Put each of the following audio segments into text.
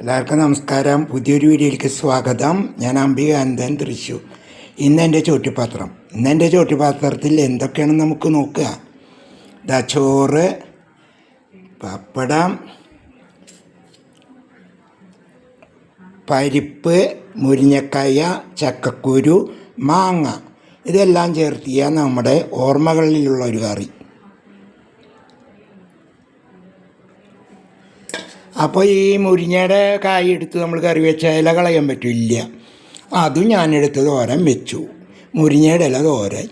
എല്ലാവർക്കും നമസ്കാരം. പുതിയൊരു വീഡിയോയിലേക്ക് സ്വാഗതം. ഞാൻ അംബിക അന്തൻ തൃശൂർ ഇന്ന് എന്റെ ചോറ്റുപാത്രം. ഇന്ന് എന്റെ ചോറ്റുപാത്രത്തിൽ എന്തൊക്കെയാണ് നമുക്ക് നോക്കുക. ദാ ചോറ് പപ്പടം പരിപ്പ് മുരിങ്ങക്കായ ചക്കക്കുരു മാങ്ങ. ഇതെല്ലാം ചേർത്തിയ നമ്മുടെ ഓർമ്മകളിലുള്ള ഒരു കറി. അപ്പോൾ ഈ മുരിങ്ങയുടെ കായ എടുത്ത് നമ്മൾ കറി വെച്ച ഇല കളയാൻ പറ്റില്ല. അതും ഞാനെടുത്ത് തോരൻ വെച്ചു. മുരിങ്ങയുടെ ഇല തോരൻ.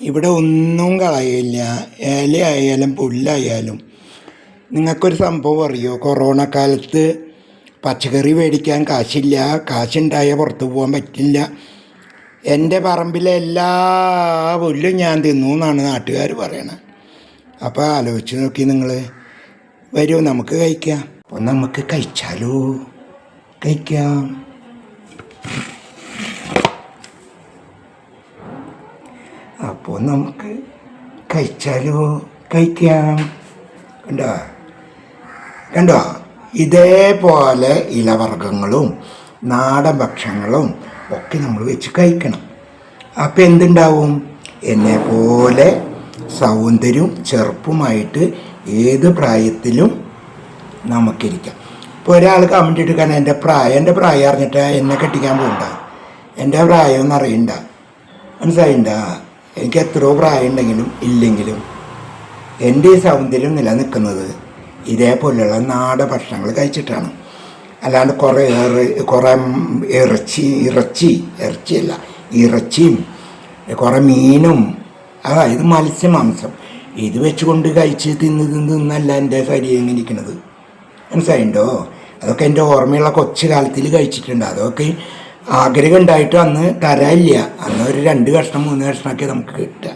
ഇവിടെ ഒന്നും കളയില്ല. ഇലയായാലും പുല്ലായാലും. നിങ്ങൾക്കൊരു സംഭവം അറിയോ? കൊറോണ കാലത്ത് പച്ചക്കറി മേടിക്കാൻ കാശില്ല. കാശുണ്ടായ പുറത്ത് പോകാൻ പറ്റില്ല. എന്റെ പറമ്പിലെ എല്ലാ പുല്ലും ഞാൻ തിന്നു എന്നാണ് നാട്ടുകാർ പറയണത് അപ്പോൾ ആലോചിച്ച് നോക്കി നിങ്ങൾ വരൂ നമുക്ക് കഴിക്കാം. അപ്പോൾ നമുക്ക് കഴിച്ചാലോ? കഴിക്കാം. അപ്പോൾ നമുക്ക് കഴിച്ചാലോ? കഴിക്കാം. കണ്ടോ? കണ്ടോ? ഇതേപോലെ ഇലവർഗങ്ങളും നാടൻ ഭക്ഷണങ്ങളും ഒക്കെ നമ്മൾ വെച്ച് കഴിക്കണം. അപ്പോൾ എന്തുണ്ടാവും? എന്നെ പോലെ സൗന്ദര്യവും ചെറുപ്പുമായിട്ട് ഏത് പ്രായത്തിലും നമുക്കിരിക്കാം. ഇപ്പോൾ ഒരാൾ കമന്റ് എടുക്കാൻ എന്റെ പ്രായം എന്റെ പ്രായം അറിഞ്ഞിട്ട് എന്നെ കെട്ടിക്കാൻ പോകണ്ട എന്റെ പ്രായം ഒന്നും അറിയണ്ട. മനസ്സിലായിണ്ട? എനിക്ക് എത്രയോ പ്രായം ഉണ്ടെങ്കിലും ഇല്ലെങ്കിലും എന്റെ ഈ സൗന്ദര്യം നിലനിൽക്കുന്നത് ഇതേപോലെയുള്ള നാട ഭക്ഷണങ്ങൾ കഴിച്ചിട്ടാണ്. അല്ലാണ്ട് കുറേ ഏറ് കുറേ ഇറച്ചി ഇറച്ചി ഇറച്ചിയല്ല ഇറച്ചിയും കുറേ മീനും അതായത് മത്സ്യമാംസം. ഇത് വെച്ചുകൊണ്ട് കഴിച്ച് തിന്ന് തിന്ന് തിന്നല്ല എന്റെ ശരീരം ഇങ്ങനെ ഇരിക്കുന്നത് മനസ്സിലായിണ്ടോ? അതൊക്കെ എന്റെ ഓർമ്മയുള്ള കൊച്ചു കാലത്തിൽ കഴിച്ചിട്ടുണ്ട്. അതൊക്കെ ആഗ്രഹം ഉണ്ടായിട്ട് അന്ന് തരാനില്ല. അന്ന് ഒരു രണ്ട് കഷ്ണം മൂന്ന് കഷ്ണമൊക്കെ നമുക്ക് കിട്ടുക.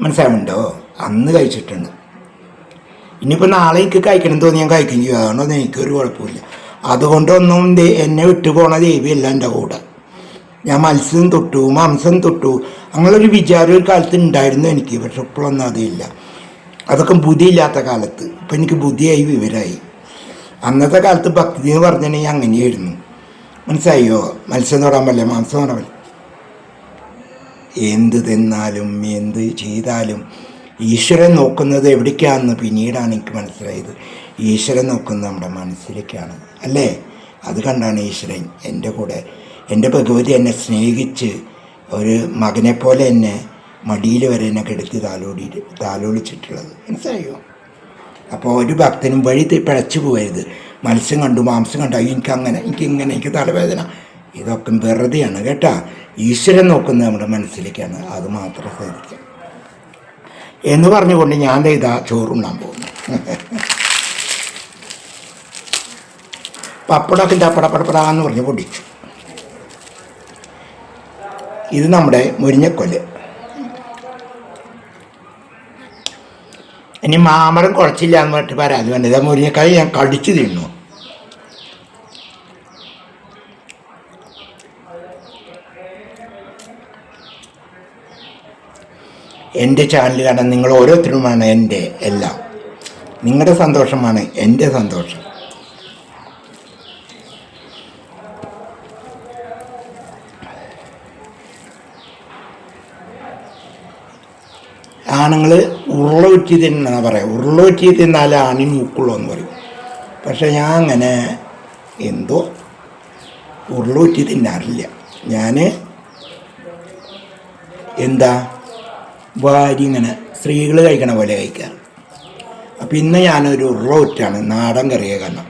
മനസ്സിലാവുന്നുണ്ടോ? അന്ന് കഴിച്ചിട്ടുണ്ട്. ഇനിയിപ്പോൾ നാളെ എനിക്ക് കഴിക്കണം തോന്നി ഞാൻ കഴിക്കും ചെയ്യും. അതുകൊണ്ടൊന്നും എനിക്കൊരു കുഴപ്പമില്ല. അതുകൊണ്ടൊന്നും എന്നെ വിട്ടു പോണ ദേവിയല്ല എന്റെ കൂടെ. ഞാൻ മത്സ്യം തൊട്ടു മാംസം തൊട്ടു. അങ്ങനൊരു വിചാരം ഒരു കാലത്ത് ഉണ്ടായിരുന്നു എനിക്ക് പക്ഷെ ഇപ്പോഴൊന്നും അതില്ല. അതൊക്കെ ബുദ്ധിയില്ലാത്ത കാലത്ത്. ഇപ്പം എനിക്ക് ബുദ്ധിയായി വിവരമായി അന്നത്തെ കാലത്ത് ഭക്തി എന്ന് പറഞ്ഞിട്ടുണ്ടെങ്കിൽ അങ്ങനെയായിരുന്നു. മനസ്സായോ മത്സ്യം തൊടാൻ പറ്റില്ല മാംസം തൊടാൻ പറ്റില്ല. എന്ത് തിന്നാലും എന്ത് ചെയ്താലും ഈശ്വരൻ നോക്കുന്നത് എവിടേക്കാണെന്ന് പിന്നീടാണ് എനിക്ക് മനസ്സിലായത്. ഈശ്വരൻ നോക്കുന്നത് നമ്മുടെ മനസ്സിലേക്കാണ്. അല്ലേ? അത് കണ്ടാണ് ഈശ്വരൻ എന്റെ കൂടെ എന്റെ ഭഗവതി എന്നെ സ്നേഹിച്ച് ഒരു മകനെ പോലെ എന്നെ മടിയിൽ വരെ എന്നെ കെടുത്തി താലോടി താലോളിച്ചിട്ടുള്ളത്. മനസ്സിലായോ? അപ്പോൾ ഒരു ഭക്തനും വഴി പിഴച്ചു പോകരുത്. മത്സ്യം കണ്ടു മാംസം കണ്ടു അയ്യോ എനിക്ക് അങ്ങനെ എനിക്ക് എനിക്ക് തലവേദന. ഇതൊക്കെ വെറുതെയാണ് കേട്ടാ. ഈശ്വരൻ നോക്കുന്നത് നമ്മുടെ മനസ്സിലേക്കാണ്. അത് മാത്രം ശ്രദ്ധിക്കുക എന്ന് പറഞ്ഞുകൊണ്ട് ഞാൻ ഇതാ ചോറുണ്ണാൻ പോകുന്നു. പപ്പടമൊക്കെ പടപടപടാന്ന് പറഞ്ഞ് പൊടിച്ചു ഇത് നമ്മുടെ മുരിഞ്ഞക്കൊല്ല്. ഇനി മാമരം കുറച്ചില്ല എന്ന് പറഞ്ഞിട്ട് പരാതി വേണ്ട ഇതാ ഞാൻ കടിച്ചു തിന്നു. എന്റെ ചാനൽ കാണാൻ നിങ്ങൾ ഓരോരുത്തരുമാണ് എന്റെ എല്ലാം. നിങ്ങളുടെ സന്തോഷമാണ് എന്റെ സന്തോഷം. ആണുങ്ങൾ ഉരുള ഉറ്റി തിന്നാ പറയാം. ഉരുള ഉറ്റി തിന്നാലേ ആണിന് മൂക്കുള്ളൂ എന്ന് പറയും. പക്ഷേ ഞാൻ അങ്ങനെ എന്തോ ഉരുള ഉറ്റി തിന്നാറില്ല ഞാൻ എന്താ വാരി ഇങ്ങനെ സ്ത്രീകൾ കഴിക്കണ പോലെ കഴിക്കാറ് അപ്പം ഇന്ന് ഞാനൊരു ഉരുള ഉറ്റാണ് നാടൻ കറിയെ കാരണം.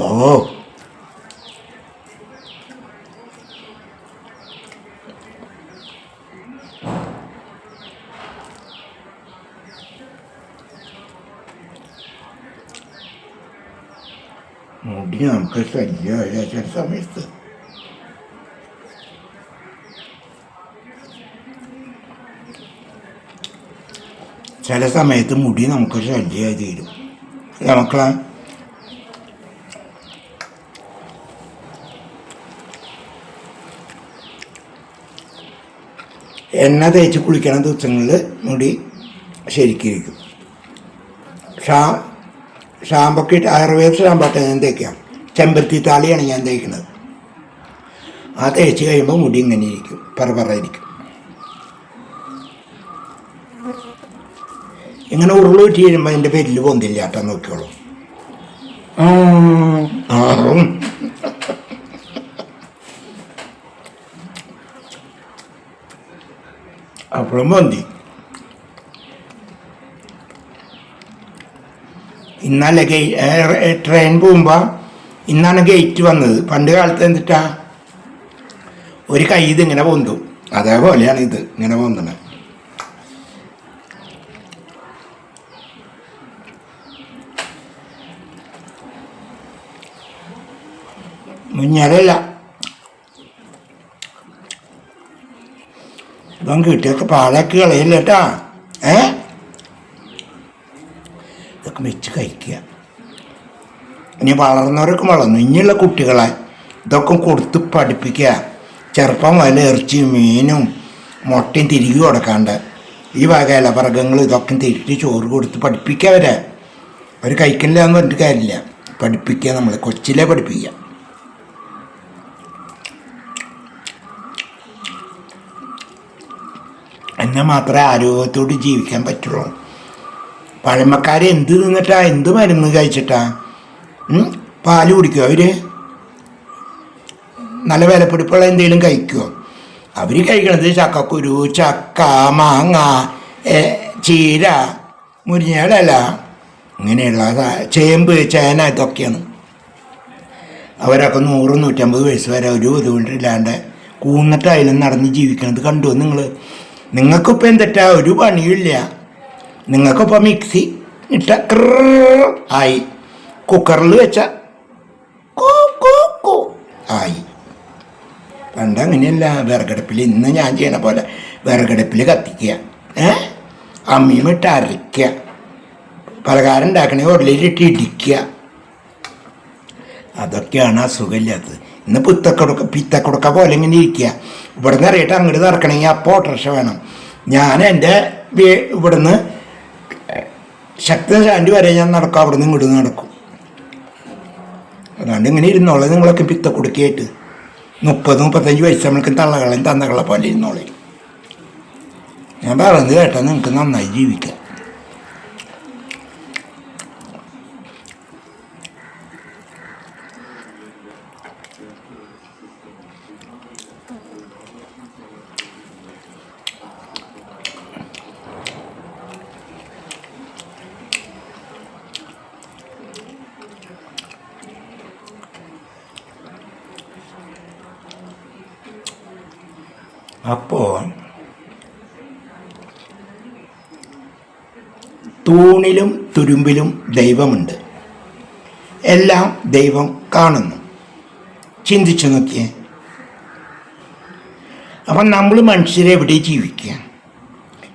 ഓ മുടി നമുക്ക് ശല്യമായ ചില സമയത്ത് ചില സമയത്ത് മുടി നമുക്ക് ശല്യമായി തീരും അല്ലേ മക്കളെ എണ്ണ തേച്ച് കുളിക്കണ ദിവസങ്ങളിൽ മുടി ശരിക്കിരിക്കും. ഷാ ഷാമ്പൊക്കെ ആയുർവേദ ഷാമ്പാട്ടെ ഞാൻ തേക്കാം. ചെമ്പരത്തി താളിയാണ് ഞാൻ തേക്കുന്നത്. ആ തേച്ച് കഴിയുമ്പോൾ മുടി ഇങ്ങനെ ഇരിക്കും. പറ ഇരിക്കും ഇങ്ങനെ ഉരുൾ വെച്ച് കഴിയുമ്പോൾ അതിന്റെ പേരിൽ പൊന്തില്ല ഏട്ടാ നോക്കിയോളൂ ആറും. അപ്പോഴും പൊന്തി. ഇന്നലെ ട്രെയിൻ പോകുമ്പോൾ ഇന്നാണ് ഗേറ്റ് വന്നത്. പണ്ട് കാലത്ത് എന്നിട്ടാ ഒരു കൈ ഇത് ഇങ്ങനെ പൊന്തും. അതേപോലെയാണ് ഇത് ഇങ്ങനെ പൊന്തണത് മുഞ്ഞലല്ല ഇപ്പം കിട്ടിയൊക്കെ പാലൊക്കെ കളയില്ല കേട്ടാ ഏ? ഇതൊക്കെ വെച്ച് കഴിക്കുക. ഇനി വളർന്നവരൊക്കെ വളർന്നു. ഇനിയുള്ള കുട്ടികളെ ഇതൊക്കെ കൊടുത്ത് പഠിപ്പിക്കുക. ചെറുപ്പം വല ഇറച്ചിയും മീനും മുട്ടയും തിരികെ കൊടുക്കാണ്ട് ഈ വക ഇലവർഗങ്ങൾ ഇതൊക്കെ തിരിച്ച് ചോറ് കൊടുത്ത് പഠിപ്പിക്കുക അവരെ. അവർ കഴിക്കില്ല എന്ന് പറഞ്ഞിട്ട് കാര്യമില്ല. പഠിപ്പിക്കുക നമ്മൾ കൊച്ചിലെ പഠിപ്പിക്കുക. എന്നാൽ മാത്രമേ ആരോഗ്യത്തോട് ജീവിക്കാൻ പറ്റുള്ളൂ. പഴമക്കാർ എന്ത് തിന്നിട്ടാ? എന്ത് മരുന്ന് കഴിച്ചിട്ടാ? പാൽ കുടിക്കുക. അവർ നല്ല വിലപിടിപ്പുള്ള എന്തെങ്കിലും കഴിക്കുക അവർ കഴിക്കണത് ചക്കക്കുരു ചക്ക മാങ്ങ ചീര മുരിഞ്ഞകളല്ല ഇങ്ങനെയുള്ള ചേമ്പ് ചേന ഇതൊക്കെയാണ്. അവരൊക്കെ നൂറ് നൂറ്റമ്പത് വയസ്സ് വരെ ഒരു ബുദ്ധിമുട്ടില്ലാണ്ട് കൂന്നിട്ട് അതിലും നടന്ന് ജീവിക്കുന്നത് കണ്ടു. നിങ്ങൾ നിങ്ങൾക്കിപ്പോൾ എന്തിട്ടാ ഒരു പണിയില്ല നിങ്ങൾക്കിപ്പോൾ മിക്സി ഇട്ട ആയി. കുക്കറിൽ വെച്ച കൂ കൂ ആയി. പണ്ട് അങ്ങനെയല്ല വിറകടുപ്പിൽ ഇന്ന് ഞാൻ ചെയ്യണ പോലെ വിറകടുപ്പിൽ കത്തിക്കുക. ഏ? അമ്മിയുമിട്ട് അരയ്ക്കുക. പലകാരം ഉണ്ടാക്കണേ ഉടലിലിട്ട് ഇടിക്കുക. അതൊക്കെയാണ് അസുഖമില്ലാത്തത്. ഇന്ന് പിത്തക്കൊടുക്ക പിത്തക്കൊടുക്ക പോലെ ഇങ്ങനെ ഇരിക്കുക. ഇവിടുന്ന് അറിയിട്ട് അങ്ങോട്ട് നടക്കണമെങ്കിൽ അപ്പോൾ ഓട്ടോറിക്ഷ വേണം. ഞാൻ എന്റെ ഇവിടുന്ന് ശക്തി ശാന്തി വരെ ഞാൻ നടക്കും. അവിടുന്ന് ഇങ്ങോട്ട് നടക്കും. അല്ലാണ്ട് ഇങ്ങനെ ഇരുന്നോളെ നിങ്ങളൊക്കെ പിത്ത കൊടുക്കിയിട്ട് മുപ്പത് മുപ്പത്തഞ്ച് വയസ്സ് നമ്മൾക്ക് തള്ളകളെയും തന്നകളെ പോലെ ഇരുന്നോളെ. ഞാൻ പറയുന്നത് കേട്ടാൽ നിങ്ങൾക്ക് നന്നായി ജീവിക്കാം. അപ്പോൾ തൂണിലും തുരുമ്പിലും ദൈവമുണ്ട്. എല്ലാം ദൈവം കാണുന്നു. ചിന്തിച്ചു നോക്കിയേ. അപ്പം നമ്മൾ മനുഷ്യരെ എവിടെ ജീവിക്കുക?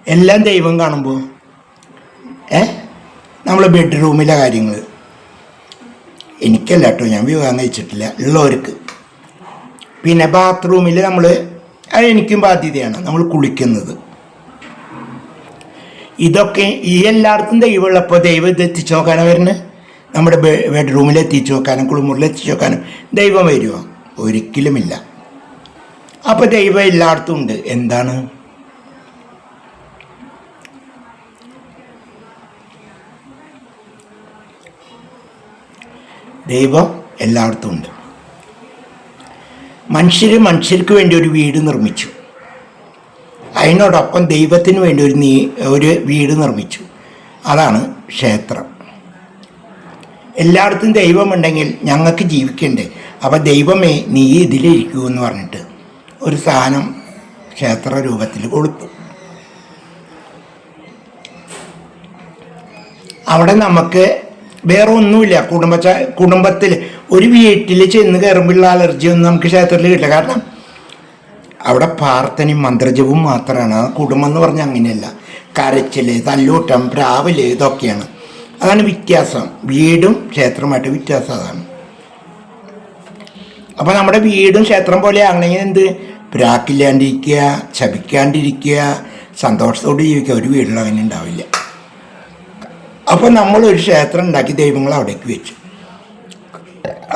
എല്ലാം ദൈവം കാണുമ്പോൾ ഏ? നമ്മൾ ബെഡ്റൂമിലെ കാര്യങ്ങൾ. എനിക്കല്ല കേട്ടോ ഞാൻ വിവാഹം കഴിച്ചിട്ടില്ല ഉള്ളവർക്ക്. പിന്നെ ബാത്റൂമിൽ നമ്മൾ അത് എനിക്കും ബാധ്യതയാണ്. നമ്മൾ കുളിക്കുന്നത്. ഇതൊക്കെ ഈ എല്ലായിടത്തും ദൈവമുള്ളപ്പോൾ ദൈവം ഇത് എത്തിച്ചു നോക്കാനാണ് വരുന്നത് നമ്മുടെ ബെഡ്റൂമിൽ എത്തിച്ചു നോക്കാനും കുളിമുറിൽ എത്തിച്ചു നോക്കാനും ദൈവം വരുമോ ഒരിക്കലുമില്ല. അപ്പോൾ ദൈവം എല്ലായിടത്തും ഉണ്ട്. എന്താണ്? ദൈവം എല്ലായിടത്തും ഉണ്ട്. മനുഷ്യർ മനുഷ്യർക്ക് വേണ്ടി ഒരു വീട് നിർമ്മിച്ചു. അതിനോടൊപ്പം ദൈവത്തിന് വേണ്ടി ഒരു നീ ഒരു വീട് നിർമ്മിച്ചു. അതാണ് ക്ഷേത്രം. എല്ലായിടത്തും ദൈവമുണ്ടെങ്കിൽ ഞങ്ങൾക്ക് ജീവിക്കണ്ടേ? അപ്പം ദൈവമേ നീ ഇതിലിരിക്കൂ എന്ന് പറഞ്ഞിട്ട് ഒരു സാധനം ക്ഷേത്ര രൂപത്തിൽ കൊടുത്തു. അവിടെ നമുക്ക് വേറെ ഒന്നുമില്ല. കുടുംബ കുടുംബത്തിൽ ഒരു വീട്ടിൽ ചെന്ന് കയറുമ്പോഴുള്ള അലർജി ഒന്നും നമുക്ക് ക്ഷേത്രത്തിൽ കിട്ടില്ല. കാരണം അവിടെ പ്രാർത്ഥനയും മന്ത്രജവും മാത്രമാണ് കുടുംബം എന്ന് പറഞ്ഞാൽ അങ്ങനെയല്ല. കരച്ചിൽ തല്ലൂട്ടം പ്രാവൽ ഇതൊക്കെയാണ്. അതാണ് വ്യത്യാസം. വീടും ക്ഷേത്രമായിട്ട് വ്യത്യാസം അതാണ്. അപ്പോൾ നമ്മുടെ വീടും ക്ഷേത്രം പോലെ ആണെങ്കിൽ എന്ത്? പ്രാക്കില്ലാണ്ടിരിക്കുക ശപിക്കാണ്ടിരിക്കുക സന്തോഷത്തോടെ ജീവിക്കുക. ഒരു വീട്ടിൽ അങ്ങനെ ഉണ്ടാവില്ല. അപ്പോൾ നമ്മളൊരു ക്ഷേത്രം ഉണ്ടാക്കി ദൈവങ്ങൾ അവിടേക്ക് വെച്ചു.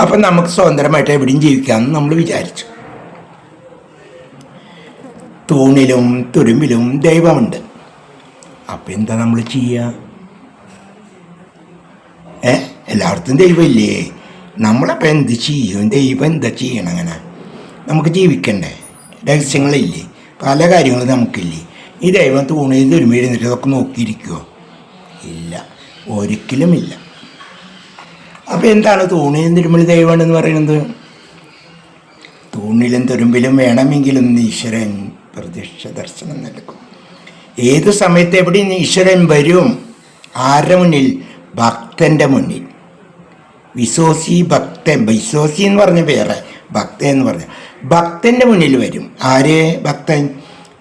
അപ്പം നമുക്ക് സ്വതന്ത്രമായിട്ട് എവിടെയും ജീവിക്കാമെന്ന് നമ്മൾ വിചാരിച്ചു. തൂണിലും തുരുമ്പിലും ദൈവമുണ്ട്. അപ്പം എന്താ നമ്മൾ ചെയ്യുക ഏ? എല്ലായിടത്തും ദൈവമില്ലേ? നമ്മളപ്പോൾ എന്ത് ചെയ്യും? ദൈവം എന്താ ചെയ്യണം അങ്ങനെ? നമുക്ക് ജീവിക്കണ്ടേ? രഹസ്യങ്ങളില്ലേ? പല കാര്യങ്ങളും നമുക്കില്ലേ? ഈ ദൈവം തൂണിൽ തുരുമ്പിൽ എഴുന്നിട്ട് ഇതൊക്കെ നോക്കിയിരിക്കുമോ ഇല്ല. ഒരിക്കലുമില്ല. അപ്പോൾ എന്താണ് തൂണിലും തുരുമ്പിൽ ദൈവമാണെന്ന് പറയുന്നത്? തൂണിലും തുരുമ്പിലും വേണമെങ്കിലും ഈശ്വരൻ പ്രത്യക്ഷ ദർശനം നൽകും. ഏത് സമയത്ത് എവിടെ ഈശ്വരൻ വരും? ആരുടെ മുന്നിൽ? ഭക്തന്റെ മുന്നിൽ. വിശ്വാസി ഭക്തൻ വിശ്വാസി എന്ന് പറഞ്ഞ പേര് ഭക്തൻ എന്ന് പറഞ്ഞ. ഭക്തന്റെ മുന്നിൽ വരും. ആര് ഭക്തൻ?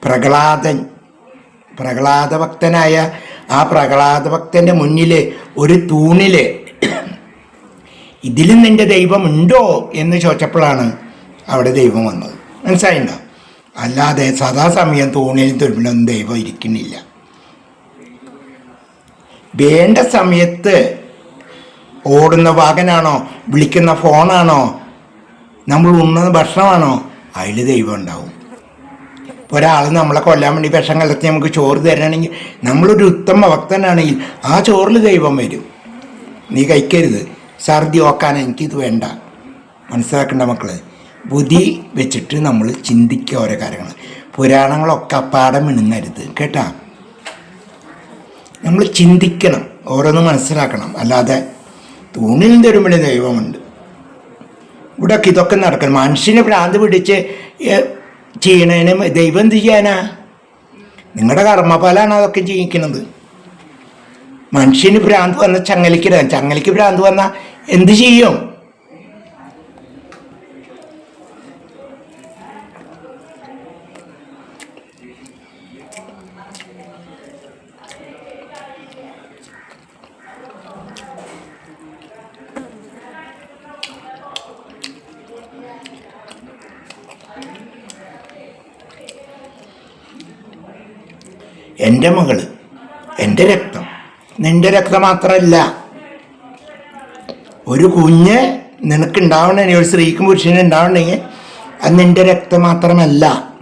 പ്രഹ്ലാദൻ. പ്രഹ്ലാദ ഭക്തനായ ആ പ്രഹ്ലാദ ഭക്തന്റെ മുന്നിൽ ഒരു തൂണിൽ ഇതിലും ദൈവം ഉണ്ടോ എന്ന് ചോദിച്ചപ്പോഴാണ് അവിടെ ദൈവം വന്നത്. മനസ്സിലായിണ്ടോ? അല്ലാതെ സദാസമയം തൂണിലും തുരുമ്പിലൊന്നും ദൈവം ഇരിക്കുന്നില്ല. വേണ്ട സമയത്ത് ഓടുന്ന വാഹനാണോ വിളിക്കുന്ന ഫോണാണോ നമ്മൾ ഉണ്ണുന്ന ഭക്ഷണമാണോ അതിൽ ദൈവം ഉണ്ടാവും. ഒരാൾ നമ്മളെ കൊല്ലാൻ വേണ്ടി വിഷം കലർത്തി നമുക്ക് ചോറ് തരണമെങ്കിൽ നമ്മളൊരു ഉത്തമ ഭക്തനാണെങ്കിൽ ആ ചോറിൽ ദൈവം വരും. നീ കഴിക്കരുത്. ഛർദി ഓക്കാൻ എനിക്കിത് വേണ്ട. മനസ്സിലാക്കേണ്ട മക്കളെ? ബുദ്ധി വെച്ചിട്ട് നമ്മൾ ചിന്തിക്കുക ഓരോ കാര്യങ്ങൾ പുരാണങ്ങളൊക്കെ അപ്പാടെ മിണുങ്ങരുത് കേട്ടാ? നമ്മൾ ചിന്തിക്കണം. ഓരോന്ന് മനസ്സിലാക്കണം. അല്ലാതെ തൂണിൽ തരുമ്പോൾ ദൈവമുണ്ട്. ഇവിടെയൊക്കെ ഇതൊക്കെ നടക്കണം. മനുഷ്യനെ ഭ്രാന്ത് പിടിച്ച് ഏ, ചെയ്യണതിന് ദൈവം എന്ത് ചെയ്യാനാ? നിങ്ങളുടെ കർമ്മഫലമാണ് അതൊക്കെ ജീവിക്കുന്നത് മനുഷ്യന് ഭ്രാന്ത് വന്ന ചങ്ങലിക്ക് ചങ്ങലിക്ക് ഭ്രാന്ത് വന്നാൽ എന്ത് ചെയ്യും? എന്റെ മകൾ എന്റെ രക്തം. നിന്റെ രക്തം മാത്രമല്ല ഒരു കുഞ്ഞ് നിനക്ക് ഉണ്ടാവണമെങ്കിൽ ഒരു സ്ത്രീക്കും പുരുഷനും ഉണ്ടാവണമെങ്കിൽ അത് നിന്റെ രക്തം മാത്രമല്ല.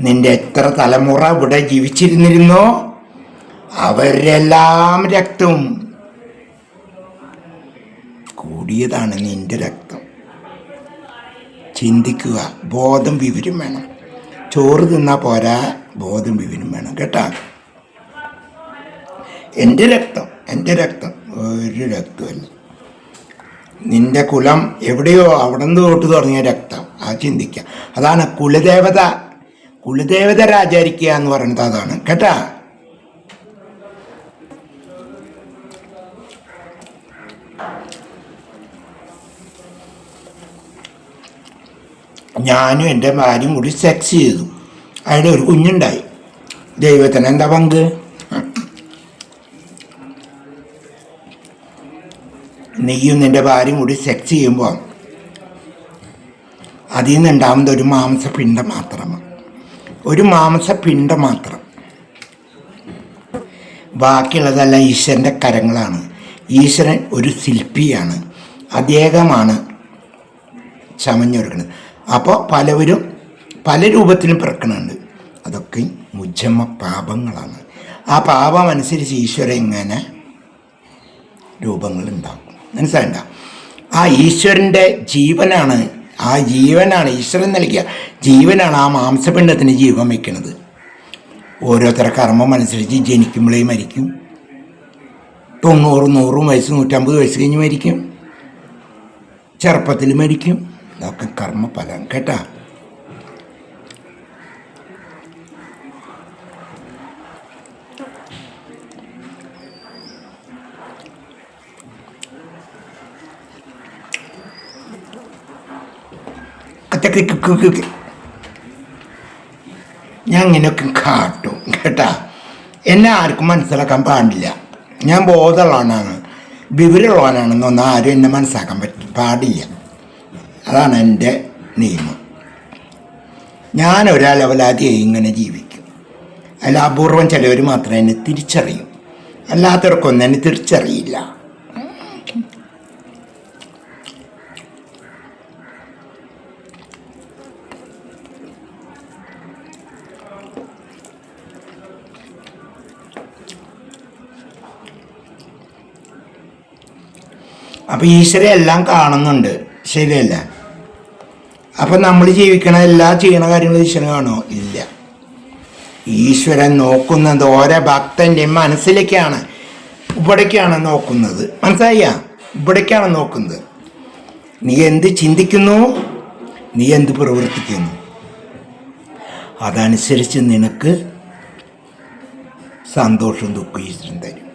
നിന്റെ എത്ര തലമുറ ഇവിടെ ജീവിച്ചിരുന്നിരുന്നോ? അവരെല്ലാം രക്തവും. കൂടിയതാണ് നിന്റെ രക്തം. ചിന്തിക്കുക ബോധം വിവരം വേണം. ചോറ് തിന്നാൽ പോരാ ബോധം വിവിനും വേണം കേട്ടാ? എന്റെ രക്തം എന്റെ രക്തം ഒരു രക്തമല്ല നിന്റെ കുലം എവിടെയോ അവിടെ നിന്ന് തൊട്ട് തുടങ്ങിയ രക്തം ആ ചിന്തിക്കുക അതാണ് കുലദേവത കുലദേവത ആചരിക്കുക എന്ന് പറയുന്നത് അതാണ് കേട്ടാ? ഞാനും എന്റെ ഭാര്യയും കൂടി സെക്സ് ചെയ്തു. അയാളുടെ ഒരു കുഞ്ഞുണ്ടായി. ദൈവത്തിന് എന്താ പങ്ക്? നീയും നിന്റെ ഭാര്യയും കൂടി സെക്സ് ചെയ്യുമ്പോൾ അതിൽ നിന്നുണ്ടാവുന്നത് ഒരു മാംസപിണ്ഡം മാത്രമാണ്. ഒരു മാംസപിണ്ഡം മാത്രം. ബാക്കിയുള്ളതെല്ലാം ഈശ്വരന്റെ കരങ്ങളാണ്. ഈശ്വരൻ ഒരു ശില്പിയാണ്. അദ്ദേഹമാണ് ചമഞ്ഞൊരുക്കുന്നത്. അപ്പോൾ പലവരും പല രൂപത്തിലും പിറക്കണുണ്ട് അതൊക്കെ മുജ്ജമ്മ പാപങ്ങളാണ്. ആ പാപം അനുസരിച്ച് ഈശ്വരൻ ഇങ്ങനെ രൂപങ്ങൾ ഉണ്ടാക്കും. മനസ്സിലായിണ്ട? ആ ഈശ്വരന്റെ ജീവനാണ് ആ ജീവനാണ് ഈശ്വരൻ നൽകിയ. ജീവനാണ് ആ മാംസപിണ്ഡത്തിന് ജീവൻ വയ്ക്കുന്നത് ഓരോരുത്തരുടെ കർമ്മം അനുസരിച്ച് ജനിക്കുമ്പോഴേ മരിക്കും. തൊണ്ണൂറ് നൂറും വയസ്സ് നൂറ്റമ്പത് വയസ്സ് കഴിഞ്ഞ് മരിക്കും. ചെറുപ്പത്തിൽ മരിക്കും. ഇതൊക്കെ കർമ്മഫലം കേട്ടാ? ഞാൻ ഇങ്ങനെയൊക്കെ കാട്ടും കേട്ടാ? എന്നെ ആർക്കും മനസ്സിലാക്കാൻ പാടില്ല. ഞാൻ ബോധമുള്ളവനാണ്. വിവരമുള്ളവനാണെന്നൊന്നും ആരും എന്നെ മനസ്സിലാക്കാൻ പറ്റും പാടില്ല. അതാണ് എന്റെ നിയമം. ഞാൻ ഒരാൾ ലെവലാദ്യം ഇങ്ങനെ ജീവിക്കും. അതിൽ അപൂർവം ചിലവർ മാത്രമേ എന്നെ തിരിച്ചറിയും. അല്ലാത്തവർക്കൊന്നും എന്നെ തിരിച്ചറിയില്ല. അപ്പൊ ഈശ്വരൻ എല്ലാം കാണുന്നുണ്ട്. ശരിയല്ല? അപ്പൊ നമ്മൾ ജീവിക്കണ എല്ലാ ചെയ്യണ കാര്യങ്ങളും ഈശ്വരൻ കാണോ? ഇല്ല. ഈശ്വരൻ നോക്കുന്നത് ഓരോ ഭക്തന്റെ മനസ്സിലേക്കാണ്. ഇവിടേക്കാണ് നോക്കുന്നത്. മനസ്സിലായ? ഇവിടേക്കാണ് നോക്കുന്നത്. നീ എന്ത് ചിന്തിക്കുന്നു? നീ എന്ത് പ്രവർത്തിക്കുന്നു? അതനുസരിച്ച് നിനക്ക് സന്തോഷം ദുഃഖം ഈശ്വരൻ തരും.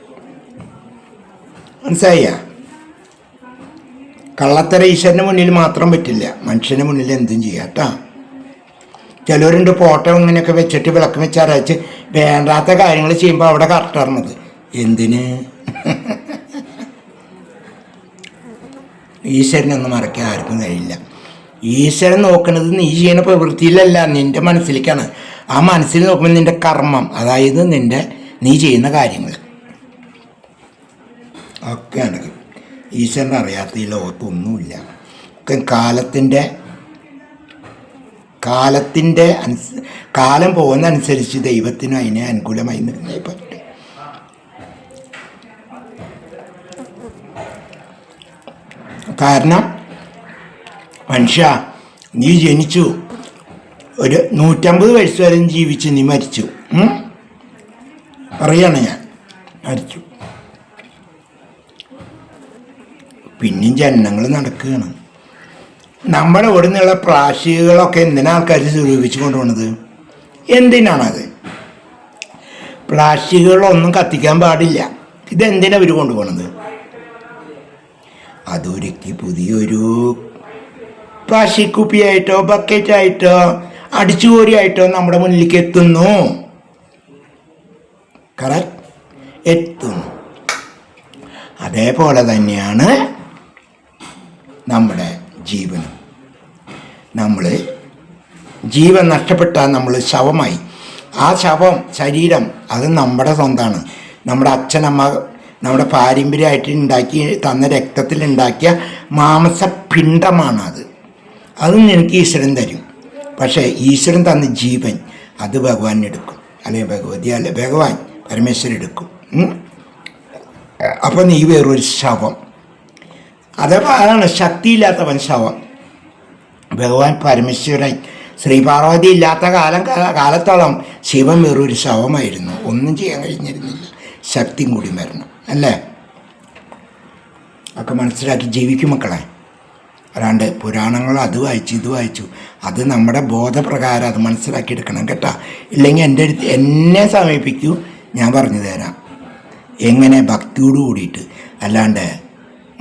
കള്ളത്തര ഈശ്വരന്റെ മുന്നിൽ മാത്രം പറ്റില്ല. മനുഷ്യന്റെ മുന്നിൽ എന്തും ചെയ്യാം കേട്ടോ. ചിലവരുണ്ട് ഫോട്ടോ ഇങ്ങനെയൊക്കെ വെച്ചിട്ട് വിളക്ക് വെച്ച് വേണ്ടാത്ത കാര്യങ്ങൾ ചെയ്യുമ്പോൾ അവിടെ കറക്റ്റാറുന്നത് എന്തിന്? ഈശ്വരനൊന്നും മറക്കാൻ ആർക്കും കഴിയില്ല. ഈശ്വരൻ നോക്കുന്നത് നീ ചെയ്യുന്ന പ്രവൃത്തിയിലല്ല നിന്റെ മനസ്സിലേക്കാണ്. ആ മനസ്സിൽ നോക്കുമ്പോൾ നിന്റെ കർമ്മം അതായത് നിന്റെ നീ ചെയ്യുന്ന കാര്യങ്ങൾ. ഒക്കെയാണ് ഈശ്വരൻ അറിയാത്ത ഈ ലോകത്തൊന്നുമില്ല ഒക്കെ കാലത്തിന്റെ കാലത്തിന്റെ അനുസ കാലം പോകുന്നതനുസരിച്ച് ദൈവത്തിനും അതിനെ അനുകൂലമായി നിന്നേ പറ്റും. കാരണം മനുഷ്യ നീ ജനിച്ചു ഒരു നൂറ്റമ്പത് വയസ്സ് വരെ ജീവിച്ച് നീ മരിച്ചു? പറയാണ് ഞാൻ. മരിച്ചു. പിന്നെയും ജനനങ്ങൾ നടക്കുകയാണ് നമ്മുടെ ഇവിടെ നിന്നുള്ള പ്ലാസ്റ്റിക്കുകളൊക്കെ എന്തിനാ ആൾക്കാർ സ്വരൂപിച്ച് കൊണ്ടുപോണത്? എന്തിനാണത്? പ്ലാസ്റ്റിക്കുകളൊന്നും കത്തിക്കാൻ പാടില്ല. ഇതെന്തിനാണ് അവർ കൊണ്ടുപോകണത് അതൊരുക്കി പുതിയൊരു പ്ലാസ്റ്റിക് കുപ്പിയായിട്ടോ ബക്കറ്റായിട്ടോ അടിച്ചുകോരിയായിട്ടോ നമ്മുടെ മുന്നിലേക്ക് എത്തുന്നു. കറക്റ്റ് എത്തുന്നു. അതേപോലെ തന്നെയാണ് നമ്മുടെ ജീവനും. നമ്മൾ ജീവൻ നഷ്ടപ്പെട്ടാൽ നമ്മൾ ശവമായി. ആ ശവം ശരീരം അത് നമ്മുടെ സ്വന്തമാണ് നമ്മുടെ അച്ഛനമ്മ നമ്മുടെ പാരമ്പര്യമായിട്ട് ഉണ്ടാക്കി തന്ന രക്തത്തിൽ ഉണ്ടാക്കിയ മാംസപിണ്ഡമാണ് അത്. അത് നിനക്ക് ഈശ്വരൻ തരും. പക്ഷേ ഈശ്വരൻ തന്ന ജീവൻ അത് ഭഗവാൻ എടുക്കും. അല്ലെങ്കിൽ ഭഗവതി അല്ലെ ഭഗവാൻ പരമേശ്വരൻ എടുക്കും. അപ്പോൾ നീ വേറൊരു ശവം അതപ്പോൾ അതാണ് ശക്തിയില്ലാത്തവൻ ശവം ഭഗവാൻ പരമേശ്വരൻ ശ്രീപാർവതി ഇല്ലാത്ത കാലം കാലത്തോളം ശിവൻ വേറൊരു ശവമായിരുന്നു. ഒന്നും ചെയ്യാൻ കഴിഞ്ഞിരുന്നില്ല. ശക്തിയും കൂടി വരണം അല്ലേ? ഒക്കെ മനസ്സിലാക്കി ജീവിക്കും മക്കളെ. അല്ലാണ്ട് പുരാണങ്ങൾ അത് വായിച്ചു ഇത് വായിച്ചു. അത് നമ്മുടെ ബോധപ്രകാരം അത് മനസ്സിലാക്കി എടുക്കണം കേട്ടോ. ഇല്ലെങ്കിൽ എന്റെ അടുത്ത് എന്നെ സമീപിക്കൂ. ഞാൻ പറഞ്ഞു തരാം. എങ്ങനെ ഭക്തിയോട് കൂടിയിട്ട്. അല്ലാണ്ട്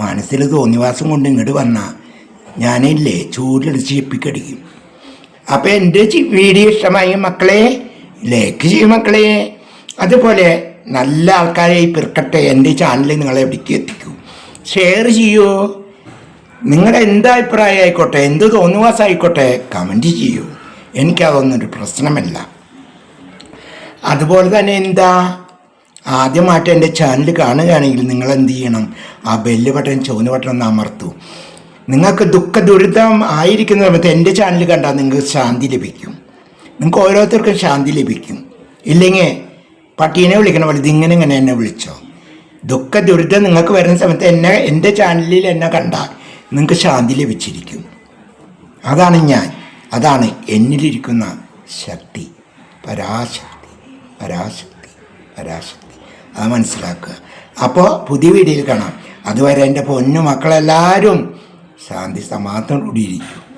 മനസ്സിൽ തോന്നിവാസം കൊണ്ട് ഇങ്ങോട്ട് വന്നാൽ ഞാനില്ലേ ചൂടിലടിച്ച് ചിപ്പിക്കടിക്കും. അപ്പോൾ എന്റെ വീഡിയോ ഇഷ്ടമായി മക്കളെ? ലൈക്ക് ചെയ്യും മക്കളെ. അതുപോലെ നല്ല ആൾക്കാരെ പിറക്കട്ടെ എന്റെ ചാനലിൽ നിങ്ങളെ എവിടേക്ക് എത്തിക്കൂ. ഷെയർ ചെയ്യൂ? നിങ്ങളുടെ എന്ത് അഭിപ്രായം ആയിക്കോട്ടെ? എന്ത് തോന്നുവാസായിക്കോട്ടെ കമന്റ് ചെയ്യൂ. എനിക്കതൊന്നും ഒരു പ്രശ്നമല്ല. അതുപോലെ തന്നെ എന്താ? ആദ്യമായിട്ട് എന്റെ ചാനൽ കാണുകയാണെങ്കിൽ നിങ്ങൾ എന്ത് ചെയ്യണം ആ ബെല്ല് ബട്ടൺ ചുവന്ന ബട്ടൺ ഒന്ന് അമർത്തു. നിങ്ങൾക്ക് ദുഃഖ ദുരിതം ആയിരിക്കുന്ന സമയത്ത് എന്റെ ചാനൽ കണ്ടാൽ നിങ്ങൾക്ക് ശാന്തി ലഭിക്കും. നിങ്ങൾക്ക് ഓരോരുത്തർക്കും ശാന്തി ലഭിക്കും. ഇല്ലെങ്കിൽ പട്ടീനെ വിളിക്കണ പോലെ ഇതിങ്ങനെ ഇങ്ങനെ എന്നെ വിളിച്ചോ. ദുഃഖ ദുരിതം നിങ്ങൾക്ക് വരുന്ന സമയത്ത് എന്നെ എന്റെ ചാനലിൽ എന്നെ കണ്ടാൽ നിങ്ങൾക്ക് ശാന്തി ലഭിച്ചിരിക്കും. അതാണ് ഞാൻ. അതാണ് എന്നിലിരിക്കുന്ന ശക്തി. പരാശക്തി. പരാശക്തി. പരാശക്തി. അത് മനസ്സിലാക്കുക. അപ്പോൾ പുതിയ വീഡിയോയിൽ കാണാം. അതുവരെ എന്റെ പൊന്നു മക്കളെല്ലാവരും ശാന്തി സമാധാനം ഇരിക്കും.